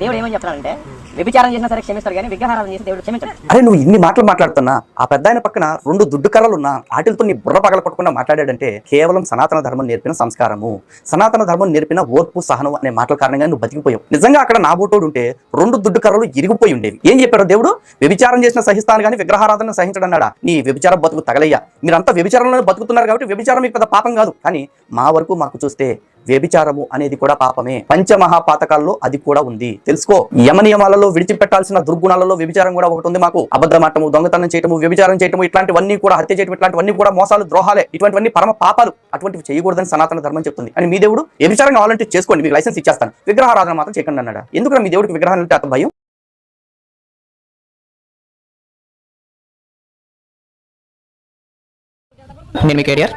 దేవుడు ఏమని చెప్తున్నాడంటే వ్యభిచారం చేసినా సరే క్షమిస్తాడు కానీ విగ్రహారాధన చేసి దేవుడు క్షమించాడు. అరే నువ్వు ఇన్ని మాటలు మాట్లాడుతున్నా ఆ పెద్ద ఆయన పక్కన రెండు దుడ్డు కళలు ఉన్నా వాటితో నీ బుర్ర పగల కొట్టకుండా మాట్లాడాడంటే కేవలం సనాతన ధర్మం నేర్పిన సంస్కారము. సనాతన ధర్మం నేర్పిన ఓర్పు సహనం అనే మాటల కారణంగా నువ్వు బతికిపోయావు. నిజంగా అక్కడ నా బోటోడు ఉంటే రెండు దుడ్డు కర్రలు ఇరిగిపోయి ఉండేవి. ఏం చెప్పారు దేవుడు? వ్యభిచారం చేసిన సహిస్తాను కానీ విగ్రహారాధన సహించడన్నాడా? నీ వ్యభిచారం బతుకు తగలయ్యా. మీరంతా వ్యభిచారంలో బతుకుతున్నారు కాబట్టి వ్యభిచారం మీకు పెద్ద పాపం కాదు. కానీ మా వరకు మాకు చూస్తే వ్యభిచారము అనేది కూడా పాపమే. పంచమహాపాతకాల్లో అది కూడా ఉంది. తెలుసుకో యమ నియమాలలో విడిచిపెట్టాల్సిన దుర్గుణాలలో వ్యభిచారం కూడా ఒకటి ఉంది మాకు. అబద్ధమాటము దొంగతనం చేయటము వ్యభిచారం చేయటము ఇట్లాంటివన్నీ కూడా హత్య చేయటం ఇట్లాంటివన్నీ కూడా మోసాలు ద్రోహాలే ఇటువంటివన్నీ పరమ పాపాలు అటువంటివి చేయకూడదని సనాతన ధర్మం చెప్తుంది. అని మీ దేవుడు వ్యభిచారం కావాలంటే చేసుకోండి మీకు లైసెన్స్ ఇచ్చేస్తాను. విగ్రహారాధన మాత్రం చేయకండి అన్నాడు. ఎందుకు మీ దేవుడికి విగ్రహాలు అంటే అంత భయం? నేను మీ కెరియర్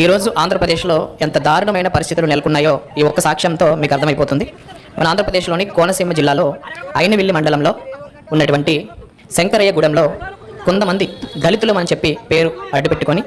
ఈరోజు ఆంధ్రప్రదేశ్లో ఎంత దారుణమైన పరిస్థితులు నెలకొన్నాయో ఈ ఒక్క సాక్ష్యంతో మీకు అర్థమైపోతుంది. మన ఆంధ్రప్రదేశ్లోని కోనసీమ జిల్లాలో అయినవిల్లి మండలంలో ఉన్నటువంటి శంకరయ్యగూడెంలో కొంతమంది దళితులు అని చెప్పి పేరు అడ్డుపెట్టుకొని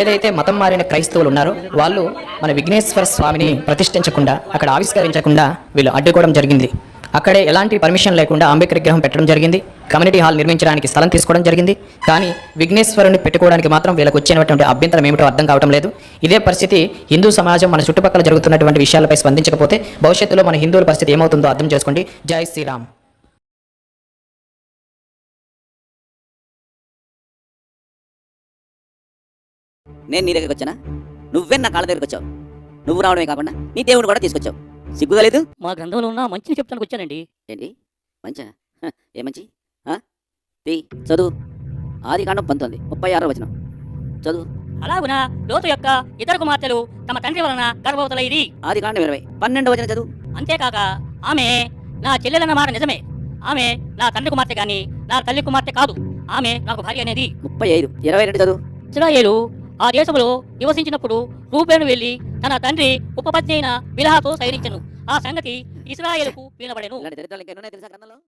ఏదైతే మతం మారిన క్రైస్తవులు ఉన్నారో వాళ్ళు మన విఘ్నేశ్వర స్వామిని ప్రతిష్ఠించకుండా అక్కడ ఆవిష్కరించకుండా వీళ్ళు అడ్డుకోవడం జరిగింది. అక్కడే ఎలాంటి పర్మిషన్ లేకుండా అంబేద్కర్ విగ్రహం పెట్టడం జరిగింది. కమ్యూనిటీ హాల్ నిర్మించడానికి స్థలం తీసుకోవడం జరిగింది. కానీ విఘ్నేశ్వరుని పెట్టుకోవడానికి మాత్రం వీళ్ళకి వచ్చినటువంటి అభ్యంతరం ఏమిటో అర్థం కావడం లేదు. ఇదే పరిస్థితి హిందూ సమాజం మన చుట్టుపక్కల జరుగుతున్నటువంటి విషయాలపై స్పందించకపోతే భవిష్యత్తులో మన హిందువుల పరిస్థితి ఏమవుతుందో అర్థం చేసుకోండి. జై శ్రీరామ్. నేను నీ దగ్గరికి వచ్చానా? నువ్వే నా కాళ్ళ దగ్గరికి వచ్చావు. నువ్వు రావడమే కాకుండా నీ దేవుడు కూడా తీసుకొచ్చావు. సిగ్గుగా లేదు? మా గ్రంథంలో ఉన్న మంచిని చెప్తానికి వచ్చానండి. ఏంటి? మంచా? హ, ఏ మంచి? ఆ? తీ చదువు. ఆది కాండం పంతొమ్మిది ముప్పై ఆరో వచనం. చదువు. అలాగున? లోతు యొక్క ఇతర కుమార్తెలు తమ తండ్రి వలన గర్భవతులైది ఆది కాండం ఇరవై పన్నెండు వచనం చదువు. అంతేకాక ఆమె నా చెల్లెలన్న మాట నిజమే. ఆమె నా తండ్రి కుమార్తె గాని నా తల్లి కుమార్తె కాదు. ఆమె నాకు భార్య అనేది. ముప్పై ఐదు ఇరవై రెండు చదువు. ఇస్రాయేలు ఆ దేశంలో నివసించినప్పుడు రూపేను వెళ్ళి తన తండ్రి ఉపపత్ని అయిన బిలహాతో సైరించను ఆ సంగతి ఇస్రాయేలుకు వినబడెను.